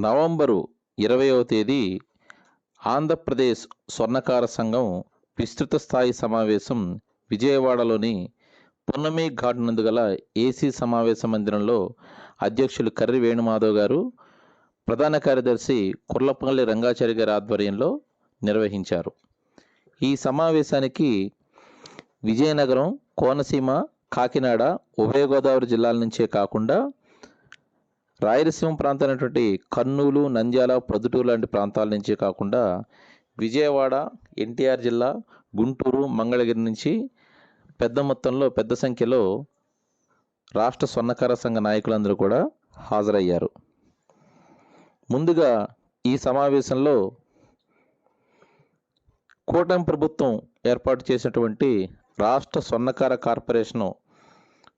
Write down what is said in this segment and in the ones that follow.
November ఇరవయవ తేదీ ఆంధ్రప్రదేశ్ స్వర్ణకార సంఘం విస్తృత స్థాయి సమావేశం విజయవాడలోని పున్నమి ఘాట్ నందు గల ఏసీ సమావేశ మందిరంలో అధ్యక్షులు కర్రి వేణుమాధవ్ గారు ప్రధాన కార్యదర్శి కుర్లపల్లి రంగాచారి గారి ఆధ్వర్యంలో నిర్వహించారు. ఈ సమావేశానికి విజయనగరం కోనసీమ కాకినాడ ఉభయ గోదావరి జిల్లాల నుంచే కాకుండా రాయలసీమ ప్రాంతమైనటువంటి కర్నూలు నంద్యాల ప్రొద్దుటూరు లాంటి ప్రాంతాల నుంచే కాకుండా విజయవాడ ఎన్టీఆర్ జిల్లా గుంటూరు మంగళగిరి నుంచి పెద్ద మొత్తంలో పెద్ద సంఖ్యలో రాష్ట్ర స్వర్ణకార సంఘ నాయకులందరూ కూడా హాజరయ్యారు. ముందుగా ఈ సమావేశంలో కూటమి ప్రభుత్వం ఏర్పాటు చేసినటువంటి రాష్ట్ర స్వర్ణకార కార్పొరేషను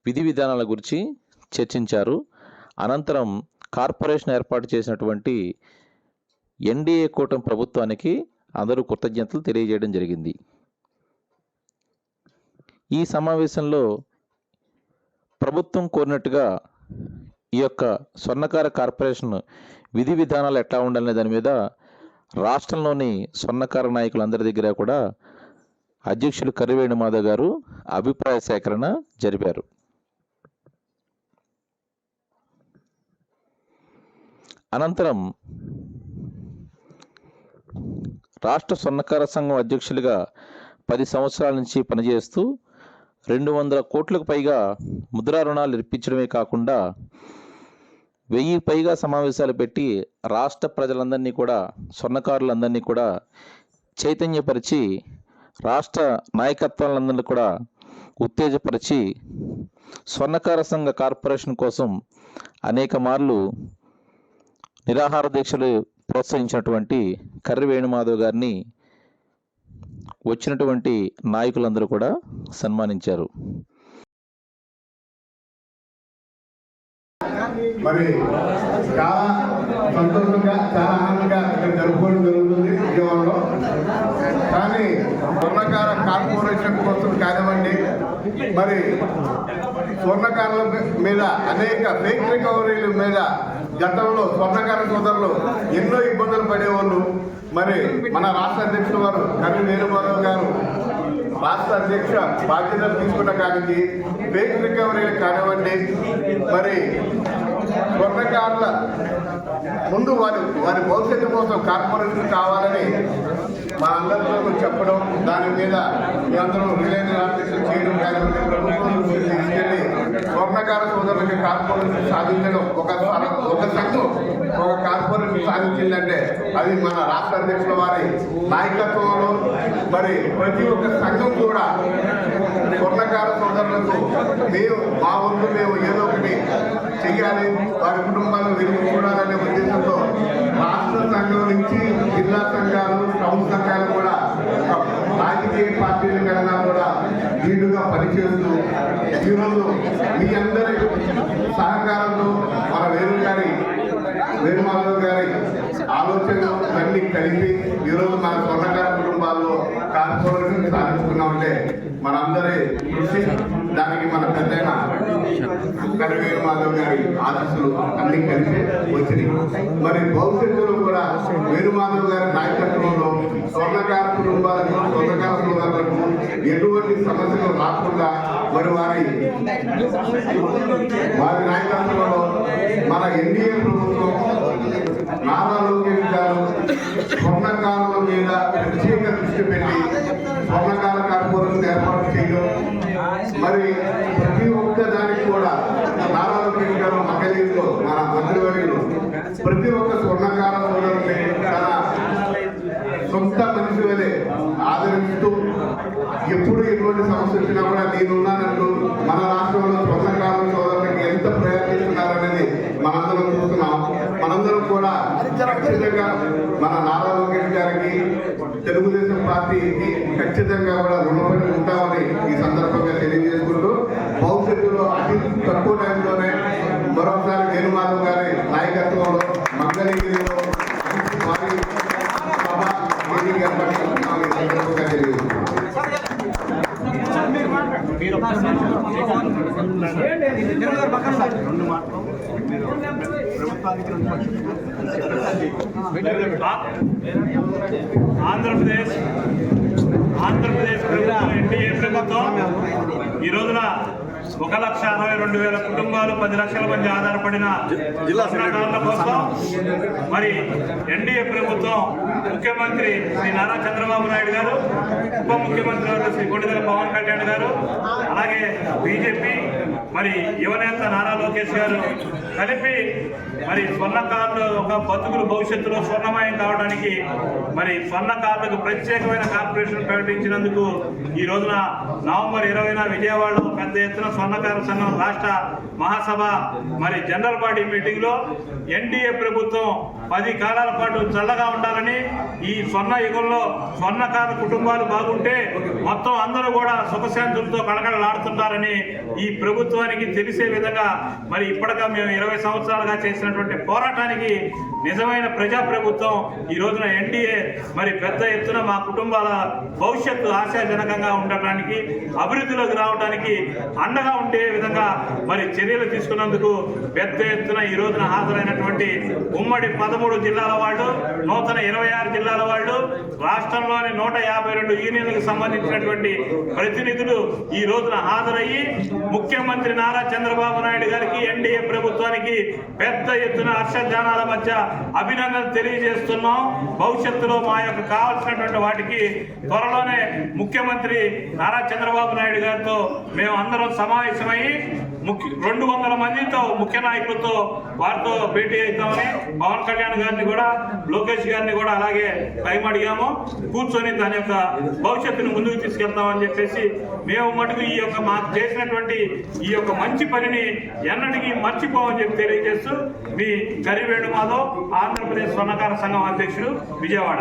విధి విధానాల గురించి చర్చించారు. అనంతరం కార్పొరేషన్ ఏర్పాటు చేసినటువంటి ఎన్డీఏ కూటమి ప్రభుత్వానికి అందరూ కృతజ్ఞతలు తెలియజేయడం జరిగింది. ఈ సమావేశంలో ప్రభుత్వం కోరినట్టుగా ఈ యొక్క స్వర్ణకార కార్పొరేషన్ విధి విధానాలు ఎట్లా ఉండాలనే దాని మీద రాష్ట్రంలోని స్వర్ణకార నాయకులందరి దగ్గర కూడా అధ్యక్షులు కరివేణు మాధవ్ గారు అభిప్రాయ సేకరణ జరిపారు. అనంతరం రాష్ట్ర స్వర్ణకార సంఘం అధ్యక్షులుగా పది సంవత్సరాల నుంచి పనిచేస్తూ రెండు వందల కోట్లకు పైగా ముద్రా రుణాలు ఇప్పించడమే కాకుండా వెయ్యి పైగా సమావేశాలు పెట్టి రాష్ట్ర ప్రజలందరినీ కూడా స్వర్ణకారులందరినీ కూడా చైతన్యపరిచి రాష్ట్ర నాయకత్వాలందరినీ కూడా ఉత్తేజపరిచి స్వర్ణకార సంఘ కార్పొరేషన్ కోసం అనేక మార్లు నిరాహార దీక్షలు ప్రోత్సహించినటువంటి కర్రి వేణుమాధవ్ గారిని వచ్చినటువంటి నాయకులందరూ కూడా సన్మానించారు. మరి చాలా సంతోషంగా చాలా ఆనందంగా ఇక్కడ జరుపుకోవడం జరుగుతుంది విజయవాడలో. కానీ స్వర్ణకార కార్పొరేషన్ కోసం కానివ్వండి మరి స్వర్ణకారుల మీద అనేక ఫేక్ రికవరీల మీద గతంలో స్వర్ణకార సోదరులు ఎన్నో ఇబ్బందులు పడేవాళ్ళు. మరి మన రాష్ట్ర అధ్యక్షుల వారు కవి వేణుమాధవ్ గారు రాష్ట్ర అధ్యక్ష బాధ్యతలు తీసుకున్న కానీ ఫేక్ రికవరీలు కానివ్వండి మరి స్వర్ణకారుల ముందు వారి వారి భవిష్యత్తు కోసం కార్పొరేషన్ కావాలని మా అందరితో చెప్పడం దాని మీద మీ అందరూ రిలయన్స్ ఆఫీసులు చేయడం కానీ ప్రభుత్వం తీసుకెళ్ళి స్వర్ణకార సోదరులకి కార్పొరేషన్ సాధించడం ఒక ఒక సంఘం ఒక కార్పొరేషన్ సాధించిందంటే అది మన రాష్ట్ర అధ్యక్షుల వారి నాయకత్వంలో మరి ప్రతి ఒక్క సంఘం కూడా స్వర్ణకార సోదరులకు మేము మా వంతు మేము ఏదో ఒకటి చెయ్యాలి వారి కుటుంబాలను వెలుగు చూడాలనే ఉద్దేశంతో రాష్ట్ర సంఘం నుంచి జిల్లా సంఘాలు టౌన్ సంఘాలు కూడా రాజకీయ పార్టీల కన్నా కూడా వీడుగా పనిచేస్తూ ఈరోజు మీ అందరి సహకారంతో మన వేణు గారి వేణుమాధవ్ గారి ఆలోచనలు అన్ని కలిపి ఈరోజు మన స్వర్ణకార కుటుంబాల్లో కార్పొరేషన్ సాధించుకున్నామంటే మనందరి కృషి దానికి మన పెద్ద కరివేణు మాధవ్ గారి ఆశీస్సులు అన్ని కలిపి వచ్చినాయి. మరి భవిష్యత్తులో కూడా వేణుమాధవ్ గారి నాయకత్వంలో స్వర్ణకార కుటుంబాలకు స్వర్ణకార కుటుంబాలకు ఎటువంటి సమస్యలు రాకుండా మరి వారి వారి నాయకత్వంలో మన ఎన్డీఏ ప్రభుత్వం నారా లోకేష్ గారు స్వర్ణకారుల మీద ప్రత్యేక దృష్టి పెట్టి స్వర్ణకార కార్పొరేషన్ ఏర్పాటు చేయడం. మరి ప్రతి ఒక్క దానికి కూడా నారా లోకేష్ గారు మంగళగిరిలో మన మంత్రివర్యులు ప్రతి ఒక్క స్వర్ణకార సోదరుని తన సొంత మనిషి వలె ఆదరిస్తూ ఎప్పుడు ఎటువంటి సమస్య వచ్చినా కూడా నేనున్నానంటూ మన రాష్ట్రంలో స్వర్ణకారుల సోదరులకి ఎంత ప్రయత్నిస్తున్నారనేది మనందరం చూస్తున్నాం. ఖచ్చితంగా మన నారా లోకేష్ గారికి తెలుగుదేశం పార్టీకి ఖచ్చితంగా కూడా రుణపడి ఉంటామని ఈ సందర్భంగా తెలియజేసుకుంటూ భవిష్యత్తులో అతి తక్కువ టైంలోనే మరొకసారి వేణుమాధవ్ గారి నాయకత్వంలో మంగళగిరిలో భారీ సందర్భంగా తెలియజేస్తున్నాం రెండు ఆంధ్రప్రదేశ్ ఆంధ్రప్రదేశ్ ప్రభుత్వం ఎన్డీఏ ప్రభుత్వం ఈ రోజున ఒక లక్ష అరవై రెండు వేల కుటుంబాలు పది లక్షల మంది ఆధారపడిన కోసం మరి ఎన్డీఏ ప్రభుత్వం ముఖ్యమంత్రి శ్రీ నారా చంద్రబాబు నాయుడు గారు ఉప ముఖ్యమంత్రి గారు శ్రీ కొణిదెల పవన్ కళ్యాణ్ గారు అలాగే బీజేపీ మరి యువనేత నారా లోకేష్ గారు కలిపి మరి స్వర్ణకారులు ఒక బతుకులు భవిష్యత్తులో స్వర్ణమయం కావడానికి మరి స్వర్ణకారులకు ప్రత్యేకమైన కార్పొరేషన్ ప్రకటించినందుకు ఈ రోజున నవంబర్ ఇరవైన విజయవాడలో పెద్ద ఎత్తున స్వర్ణకార సంఘం రాష్ట్ర మహాసభ మరి జనరల్ బాడీ మీటింగ్లో ఎన్డీఏ ప్రభుత్వం పది కాలాల పాటు చల్లగా ఉండాలని ఈ స్వర్ణ యుగంలో స్వర్ణకార కుటుంబాలు బాగుంటే మొత్తం అందరూ కూడా సుఖశాంతులతో కళకళలాడుతుంటారని ఈ ప్రభుత్వానికి తెలిసే విధంగా మరి ఇప్పటిగా మేము ఇరవై సంవత్సరాలుగా చేసినటువంటి పోరాటానికి నిజమైన ప్రజా ప్రభుత్వం ఈ రోజున ఎన్డీఏ మరి పెద్ద ఎత్తున మా కుటుంబాల భవిష్యత్తు ఆశాజనకంగా ఉండటానికి అభివృద్ధిలోకి రావడానికి అండగా ఉండే విధంగా మరి చర్యలు తీసుకున్నందుకు పెద్ద ఎత్తున ఈ రోజున హాజరైనటువంటి ఉమ్మడి పదమూడు జిల్లాల వాళ్ళు నూతన ఇరవై ఆరు జిల్లాల వాళ్ళు రాష్ట్రంలోని నూట యాభై రెండు యూనియన్లకు సంబంధించినటువంటి ప్రతినిధులు ఈ రోజున హాజరయ్యి ముఖ్యమంత్రి నారా చంద్రబాబు నాయుడు గారికి ఎన్డీఏ ప్రభుత్వానికి పెద్ద ఎత్తున హర్షధ్యానాల మధ్య అభినందన తెలియజేస్తున్నాం. భవిష్యత్తులో మా యొక్క కావాల్సినటువంటి వాటికి త్వరలోనే ముఖ్యమంత్రి నారా చంద్రబాబు నాయుడు గారితో మేము అందరం సమావేశమై ముఖ్య రెండు వందల మందితో ముఖ్య నాయకులతో వారితో భేటీ అవుతామని పవన్ కళ్యాణ్ గారిని కూడా లోకేష్ గారిని కూడా అలాగే టైం అడిగాము. కూర్చొని దాని యొక్క భవిష్యత్తును ముందుకు తీసుకెళ్తామని చెప్పేసి మేము మటుకు ఈ యొక్క మాకు చేసినటువంటి ఈ యొక్క మంచి పనిని ఎన్నటికీ మర్చిపోమని చెప్పి తెలియజేస్తూ మీ గరివేణు మాధవ్ ఆంధ్రప్రదేశ్ స్వర్ణకార సంఘం అధ్యక్షుడు విజయవాడ.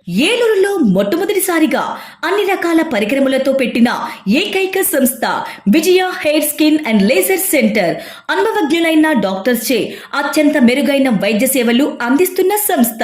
ఏలూరులో మొట్టమొదటిసారిగా అన్ని రకాల పరికరములతో పెట్టిన ఏకైక సంస్థ Vijaya hair skin and laser centre. అనుభవజ్ఞులైన డాక్టర్స్ చే అత్యంత మెరుగైన వైద్య సేవలు అందిస్తున్న సంస్థ.